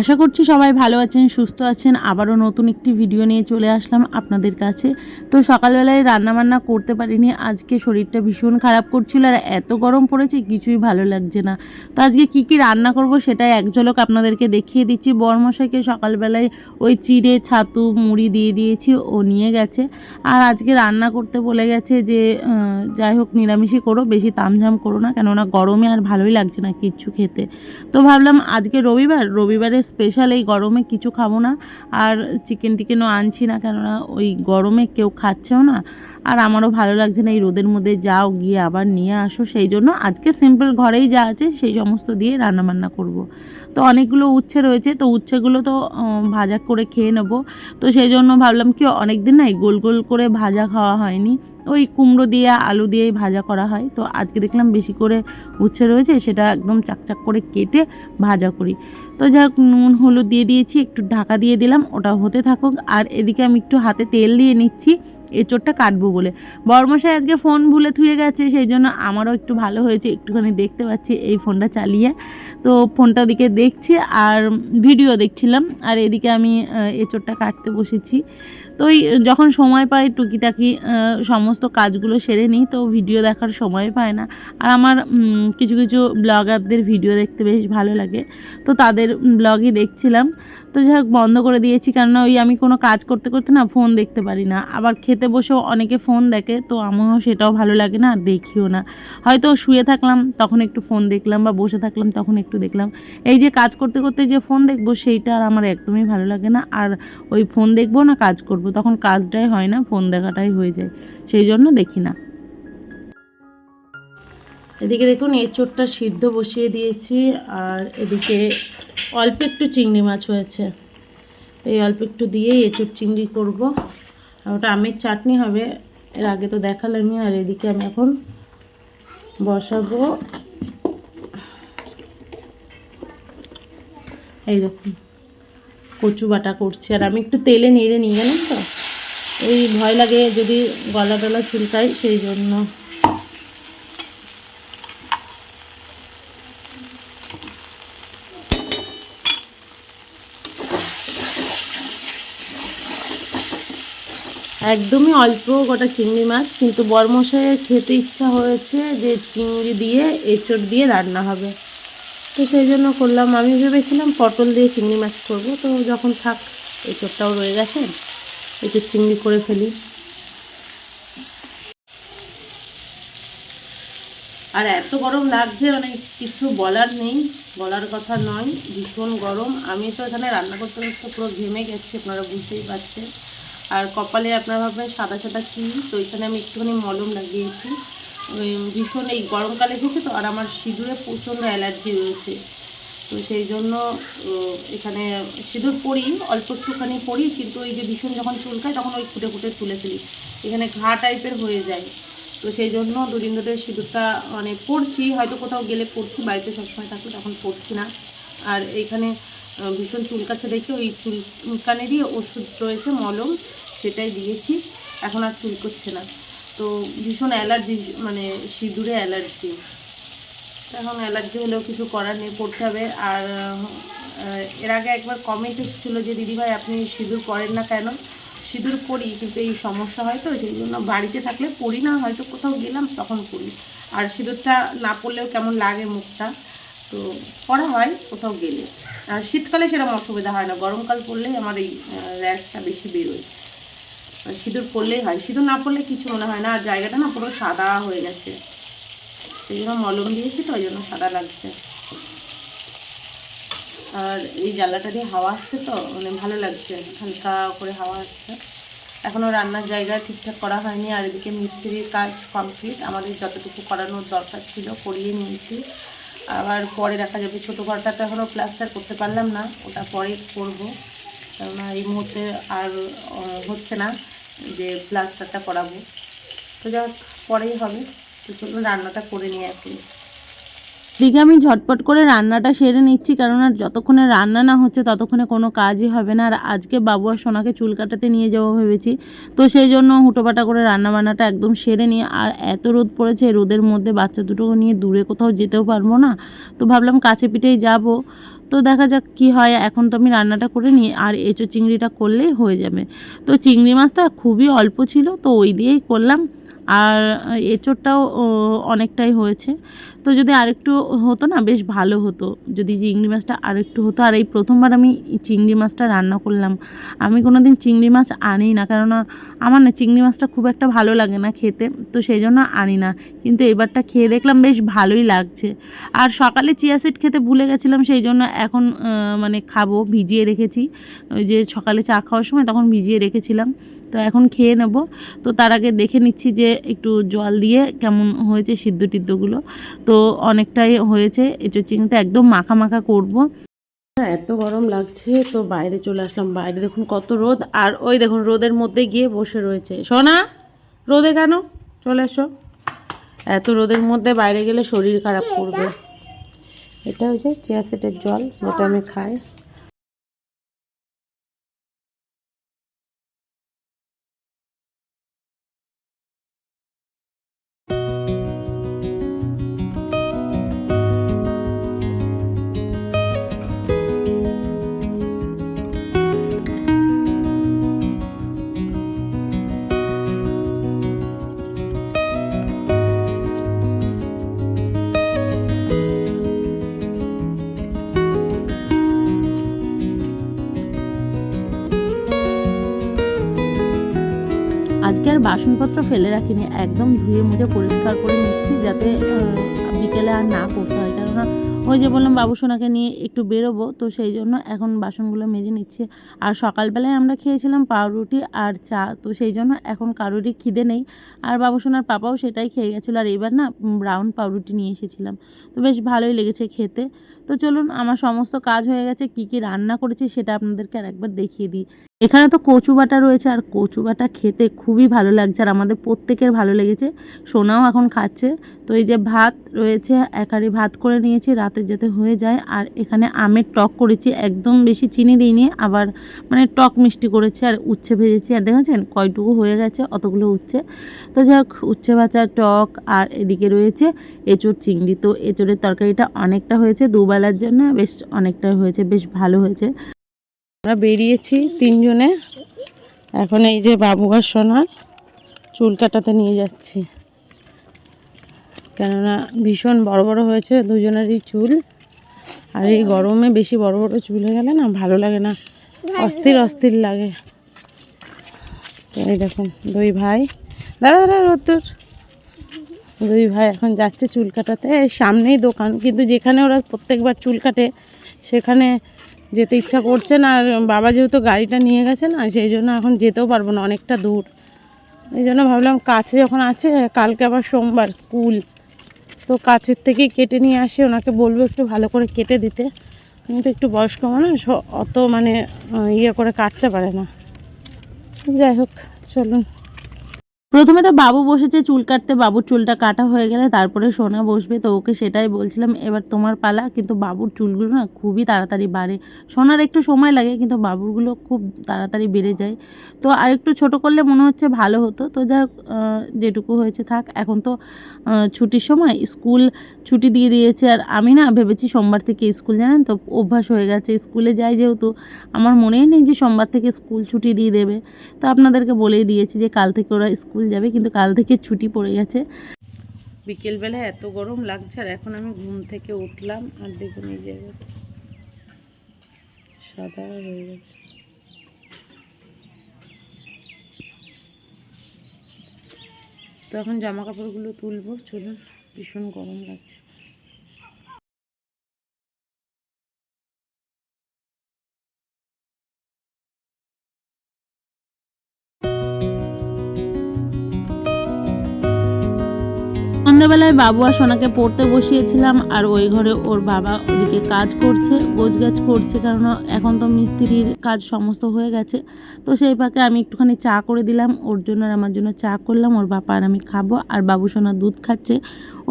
আশা করছি সবাই ভালো আছেন, সুস্থ আছেন। আবারও নতুন একটি ভিডিও নিয়ে চলে আসলাম আপনাদের কাছে। তো সকালবেলায় রান্নাবান্না করতে পারিনি, আজকে শরীরটা ভীষণ খারাপ করছিল আর এত গরম পড়েছে, কিছুই ভালো লাগছে না। তো আজকে কি কি রান্না করব সেটাই এক ঝলক আপনাদেরকে দেখিয়ে দিচ্ছি। বরমশাইকে সকালবেলায় ওই চিড়ে, ছাতু, মুড়ি দিয়ে দিয়েছি, ও নিয়ে গেছে। আর আজকে রান্না করতে বলে গেছে যে যাই হোক নিরামিষই করো, বেশি তামঝাম করো না, কেননা গরমে আর ভালোই লাগছে না কিচ্ছু খেতে। তো ভাবলাম আজকে রবিবার, রবিবারে স্পেশাল এই গরমে কিছু খাব না। আর চিকেন টিকেনও আনছি না, কেননা ওই গরমে কেউ খাচ্ছেও না। আর আমারও ভালো লাগছে না এই রোদের মধ্যে যাও, গিয়ে আবার নিয়ে আসো। সেই জন্য আজকে সিম্পল ঘরেই যা আছে, সেই সমস্ত দিয়ে রান্নাবান্না করব। তো অনেকগুলো উচ্ছে রয়েছে, তো উচ্ছেগুলো তো ভাজা করে খেয়ে নেব। তো সেই জন্য ভাবলাম কি অনেক দিন নাই গোল গোল করে ভাজা খাওয়া হয়নি। ওই কুমড়ো দিয়ে আলু দিয়েই ভাজা করা হয়। তো আজকে দেখলাম বেশি করে উচ্ছে রয়েছে সেটা একদম চাকচাক করে কেটে ভাজা করি। তো যাই নুন হলুদ দিয়ে দিয়েছি একটু ঢাকা দিয়ে দিলাম ওটা হতে থাকুক। আর এদিকে আমি একটু হাতে তেল দিয়ে নিচ্ছি এঁচোড়টা কাটবো বলে। বর্মশাই আজকে ফোন ভুলে থুয়ে গেছে সেই জন্য আমারও একটু ভালো হয়েছে একটুখানি দেখতে পাচ্ছি এই ফোনটা চালিয়ে। তো ফোনটা দিকে দেখছি আর ভিডিও দেখছিলাম আর এদিকে আমি আহ, এঁচোড়টা কাটতে বসেছি। তো ওই যখন সময় পাই টুকিটাকি সমস্ত কাজগুলো সেরে নিই, তো ভিডিও দেখার সময় পায় না। আর আমার কিছু কিছু ব্লগারদের ভিডিও দেখতে বেশ ভালো লাগে। তো তাদের ব্লগই দেখছিলাম। তো যাই হোক, বন্ধ করে দিয়েছি, কেননা ওই আমি কোনো কাজ করতে করতে না ফোন দেখতে পারি না। আবার খেতে বসেও অনেকে ফোন দেখে, তো আমারও সেটাও ভালো লাগে না, আর দেখিও না। হয়তো শুয়ে থাকলাম, তখন একটু ফোন দেখলাম বা বসে থাকলাম, তখন একটু দেখলাম। এই যে কাজ করতে করতে যে ফোন দেখব, সেইটা আর আমার একদমই ভালো লাগে না। আর ওই ফোন দেখব না, কাজ করব তখন কাজটাই হয় না, ফোন দেখাটাই হয়ে যায়। সেই জন্য দেখি না। এদিকে দেখুন, এঁচোড়টা সিদ্ধ বসিয়ে দিয়েছি, আর এদিকে অল্প একটু চিংড়ি মাছ হয়েছে। এই অল্প একটু দিয়েই এঁচোড় চিংড়ি করব। আর ওটা আমের চাটনি হবে, এর আগে তো দেখালামই, আর এদিকে আমি এখন বসাবো। এই দেখুন। কচু বাটা করছি আর আমি একটু তেলে নেড়ে নিই, জানেন তো? ওই ভয় লাগে যদি গলা টলা চুলকায়, সেই জন্য। একদমই অল্প গোটা চিংড়ি মাছ, কিন্তু বরমশাইয়ের খেতে ইচ্ছা হয়েছে যে চিংড়ি দিয়ে, এঁচড় দিয়ে রান্না হবে। তো সেই জন্য করলাম। আমি ভেবেছিলাম পটল দিয়ে চিংড়ি মাছ করব। তো যখন থাক, এই এঁচড়টাও রয়ে গেছে। একটু চিংড়ি করে ফেলি। আর এত গরম লাগছে মানে কিছু বলার নেই। বলার কথা নয়, ভীষণ গরম। আমি তো এখানে রান্না করতে করতে পুরো ঘেমে গেছি, আপনারা বুঝতেই পারছেন। আর কপালে আপনারা ভাববেন, সাদা সাদা কি? তো এখানে আমি একটুখানি মলম লাগিয়েছি। ভীষণ এই গরমকালে এসেছে তো, আর আমার সিঁদুরে প্রচণ্ড অ্যালার্জি রয়েছে। তো সেই জন্য এখানে সিঁদুর পরি, অল্প একটুখানি পরি, কিন্তু ওই যে ভীষণ যখন চুলকায় তখন ওই ফুটে ফুটে তুলে ফেলি। এখানে ঘা টাইপের হয়ে যায়। তো সেই জন্য দুদিন ধরে সিঁদুরটা মানে পড়ছি হয়তো কোথাও গেলে পড়ছি বাড়িতে সবসময় থাকলে তখন পড়ছি না। আর এখানে ভীষণ চুলকাচ্ছে দেখে ওই চুলকানেরই ওষুধ রয়েছে, মলম, সেটাই দিয়েছি। এখন আর চুলকোচ্ছে না। তো ভীষণ অ্যালার্জি মানে সিঁদুরে অ্যালার্জি। এখন অ্যালার্জি হলেও কিছু করার নেই, পড়তে হবে। আর এর আগে একবার কমেন্ট এসেছিল যে, দিদিভাই, আপনি সিঁদুর পরেন না কেন? সিঁদুর পরি, কিন্তু এই সমস্যা হয় তো, সেই জন্য বাড়িতে থাকলে পরি না, হয়তো কোথাও গেলাম তখন পরি। আর সিঁদুরটা না পরলেও কেমন লাগে মুখটা? তো পরা হয়, কোথাও গেলে। আর শীতকালে সেরকম অসুবিধা হয় না, গরমকাল পরলেই আমার এই র্যাশটা বেশি বেরোয়। সিঁদুর পরলেই হয়। সিঁদুর না পড়লে কিছু মনে হয় না। আর জায়গাটা না পুরো সাদা হয়ে গেছে। সেই জন্য মলম দিয়েছি তো, ওই জন্য সাদা লাগছে। আর এই জ্বালাটা দিয়ে হাওয়া আসছে তো মানে ভালো লাগছে। হালকা করে হাওয়া আসছে। এখনও রান্নার জায়গা ঠিকঠাক করা হয়নি। আর এদিকে মিস্ত্রির কাজ কমপ্লিট। আমাদের যতটুকু করানোর দরকার ছিল করিয়ে নিয়েছি। আবার পরে দেখা যাবে, ছোটো ঘরটা তো এখনও প্লাস্টার করতে পারলাম না। ওটা পরে করব। কেননা এই মুহূর্তে আর হচ্ছে না। যে প্লাস্টারটা করাবো। তো যাক, পরেই হবে। তো চলুন, রান্নাটা করে নিয়ে এখন। দিকে আমি ঝটপট করে রান্নাটা সেরে নিচ্ছি কেননা যতক্ষণে রান্না না হচ্ছে, ততক্ষণে কোনো কাজই হবে না। আর আজকে বাবু আর সোনাকে চুল কাটাতে নিয়ে যাব ভেবেছি। তো সেই জন্য হুটোপাটা করে রান্না বান্নাটা একদম সেরে নিয়ে আর এত রোদ পড়েছে, রোদের মধ্যে বাচ্চা দুটো নিয়ে দূরে কোথাও যেতেও পারব না। তো ভাবলাম কাছে পিঠেই যাব। তো দেখা যাক কি হয়। এখন তো আমি রান্নাটা করে নিই, আর এঁচো চিংড়িটা করলেই হয়ে যাবে। তো চিংড়ি মাছটা খুবই অল্প ছিল, তো ওই দিয়েই করলাম। আর এঁচোড়টাও অনেকটাই হয়েছে। তো যদি আরেকটু হতো না, বেশ ভালো হতো। যদি চিংড়ি মাছটা আরেকটু হতো, আর এই প্রথমবার আমি চিংড়ি মাছটা রান্না করলাম। আমি কোনো দিন চিংড়ি মাছ আনি না, কেননা আমার না চিংড়ি মাছটা খুব একটা ভালো লাগে না খেতে, তো সেই জন্য আনি না। কিন্তু এবারটা খেয়ে দেখলাম বেশ ভালোই লাগছে। আর সকালে চিয়া সিড খেতে ভুলে গেছিলাম, সেই জন্য এখন মানে খাব, ভিজিয়ে রেখেছি। ওই যে সকালে চা খাওয়ার সময় তখন ভিজিয়ে রেখেছিলাম। তো এখন খেয়ে নেব। তো তার আগে দেখে নিচ্ছি যে একটু জল দিয়ে কেমন হয়েছে সিদ্ধ টিদ্ধগুলো। তো অনেকটাই হয়েছে। এঁচো চিংড়িটা একদম মাখা মাখা করব। এত গরম লাগছে তো বাইরে চলে আসলাম। বাইরে দেখুন কত রোদ। আর ওই দেখুন রোদের মধ্যে গিয়ে বসে রয়েছে। সোনা রোদে কেন? চলে এসো। এত রোদের মধ্যে বাইরে গেলে শরীর খারাপ করবে। এটা? হচ্ছে চেয়ার সেটের জল যেটা আমি খাই। আজকে আর বাসনপত্র ফেলে রাখিনি, একদম ধুয়ে মুছে পরিষ্কার করে নিচ্ছি যাতে বিকেলে আর না করতে হয়। কেননা ওই যে বললাম বাবুসোনাকে নিয়ে একটু বেরোবো, তো সেই জন্য এখন বাসনগুলো মেজে নিচ্ছি। আর সকালবেলায় আমরা খেয়েছিলাম পাউরুটি আর চা, তো সেই জন্য এখন কারোরই খিদে নেই। আর বাবুসোনার পাপাও সেটাই খেয়ে গেছিল, আর এবার না ব্রাউন পাউরুটি নিয়ে এসেছিলাম। তো বেশ ভালোই লেগেছে খেতে। তো চলুন, আমার সমস্ত কাজ হয়ে গেছে, কি কি রান্না করেছি সেটা আপনাদেরকে আর একবার দেখিয়ে দিই। এখানে তো কচু বাটা রয়েছে, আর কচু বাটা খেতে খুবই ভালো লাগছে, আর আমাদের প্রত্যেকের ভালো লেগেছে। সোনাও এখন খাচ্ছে। তো এই যে ভাত রয়েছে একারি ভাত করে নিয়েছি, রাতে যাতে যাতে হয়ে যায়। আর এখানে আমের টক করেছি, একদম বেশি চিনি দিইনি, আবার মানে টক মিষ্টি করেছি আর উচ্ছে ভেজেছি। আর দেখেছেন কয়টুকু হয়ে গেছে, অতগুলো উচ্ছে। তো যাই হোক উচ্ছে ভাজা, টক আর এদিকে রয়েছে এঁচোড় চিংড়ি। তো এঁচোড়ের তরকারিটা অনেকটা হয়েছে দুবেলার জন্য, বেশ অনেকটা হয়েছে, বেশ ভালো হয়েছে। আমরা বেরিয়েছি তিনজনে। এখন এই যে বাবু আর সোনা চুল কাটাতে নিয়ে যাচ্ছি। কেননা ভীষণ বড় বড় হয়েছে দুজনেরই চুল। আর এই গরমে বেশি বড় বড় চুল হয়ে গেলে না ভালো লাগে না। অস্থির অস্থির লাগে। এই দেখুন, দুই ভাই। দাঁড়া দাঁড়া রোদ্দুর দুই ভাই এখন যাচ্ছে চুল কাটাতে। সামনেই দোকান, কিন্তু যেখানে ওরা প্রত্যেকবার চুল কাটে, সেখানে যেতে ইচ্ছা করছে না। আর বাবা যেহেতু গাড়িটা নিয়ে গেছে না, সেই জন্য এখন যেতেও পারব না, অনেকটা দূর। এই জন্য ভাবলাম, কাছে যখন আছে, কালকে আবার সোমবার, স্কুল। তো কাছের থেকে কেটে নিয়ে আসে, ওনাকে বলব একটু ভালো করে কেটে দিতে। কিন্তু একটু বয়স্ক মানুষ অত মানে ইয়ে করে কাটতে পারে না। যাই হোক, চলুন। প্রথমে তো বাবু বসেছে, চুল কাটতে বাবুর চুলটা কাটা হয়ে গেলে তারপরে সোনা বসবে, তো ওকে সেটাই বলছিলাম, এবার তোমার পালা। কিন্তু বাবুর চুলগুলো না খুবই তাড়াতাড়ি বাড়ে। সোনার একটু সময় লাগে, কিন্তু বাবুরগুলো খুব তাড়াতাড়ি বেড়ে যায়। তো আর একটু ছোটো করলে মনে হচ্ছে ভালো হতো। তো হোক যেটুকু হয়েছে থাক। এখন তো ছুটির সময় স্কুল ছুটি দিয়ে দিয়েছে। আর আমি না ভেবেছি সোমবার থেকে স্কুল, জানেন তো, অভ্যাস হয়ে গেছে। স্কুলে যাই যেহেতু, আমার মনেই নেই যে সোমবার থেকে স্কুল ছুটি দিয়ে দেবে। তো আপনাদেরকে বলেই দিয়েছি যে কাল থেকে ওরা স্কুল যাবে, কিন্তু কাল থেকে ছুটি পড়ে গেছে। বিকেলবেলা এত গরম লাগছে, আর এখন আমি ঘুম থেকে উঠলাম, আর দেখুন এই জায়গাটা। সাদা হয়ে গেছে। তো এখন জামা কাপড়গুলো তুলবো, চলুন, ভীষণ গরম লাগছে। বাবু আর সোনাকে পড়তে বসিয়েছিলাম আর ওই ঘরে ওর বাবা ওদিকে কাজ করছে, গোছগাছ করছে কারণ এখন তো মিস্ত্রির কাজ সমস্ত হয়ে গেছে। তো সেই ফাঁকে আমি একটুখানি চা করে দিলাম, ওর জন্য আর আমার জন্য চা করলাম, ওর বাবা আর আমি খাব আর বাবু সোনা দুধ খাচ্ছে।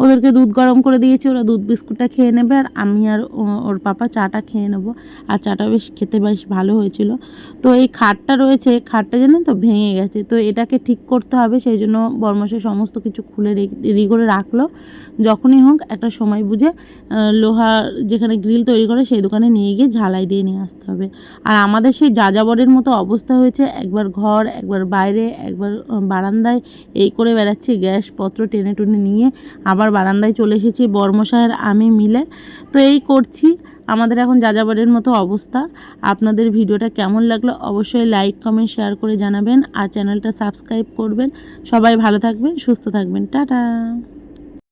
ওদেরকে দুধ গরম করে দিয়েছি, ওরা দুধ বিস্কুটটা খেয়ে নেবে আর আমি আর ওর পাপা চাটা খেয়ে নেব। আর চাটা বেশ খেতে বেশ ভালো হয়েছিল। তো এই খাটটা রয়েছে, খাটটা জানেন তো ভেঙে গেছে। তো এটাকে ঠিক করতে হবে, সেই জন্য বর্মশাই সমস্ত কিছু খুলে রেডি করে রাখল। যখনই হোক, একটা সময় বুঝে লোহা যেখানে গ্রিল তৈরি করে, সেই দোকানে নিয়ে গিয়ে ঝালাই দিয়ে নিয়ে আসতে হবে। আর আমাদের সেই যাযাবরের মতো অবস্থা হয়েছে, একবার ঘর, একবার বাইরে, একবার বারান্দায়, এই করে বেড়াচ্ছি, গ্যাসপত্র টেনে টুনে নিয়ে। আবার বারান্দায় চলে এসেছি বর্মশায়ের আমি মিলে। তো এই করছি। আমাদের এখন যাযাবরের মতো অবস্থা। আপনাদের ভিডিওটা কেমন লাগল অবশ্যই লাইক কমেন্ট শেয়ার করে জানাবেন। আর চ্যানেলটা সাবস্ক্রাইব করবেন। সবাই ভালো থাকবেন, সুস্থ থাকবেন। টাটা!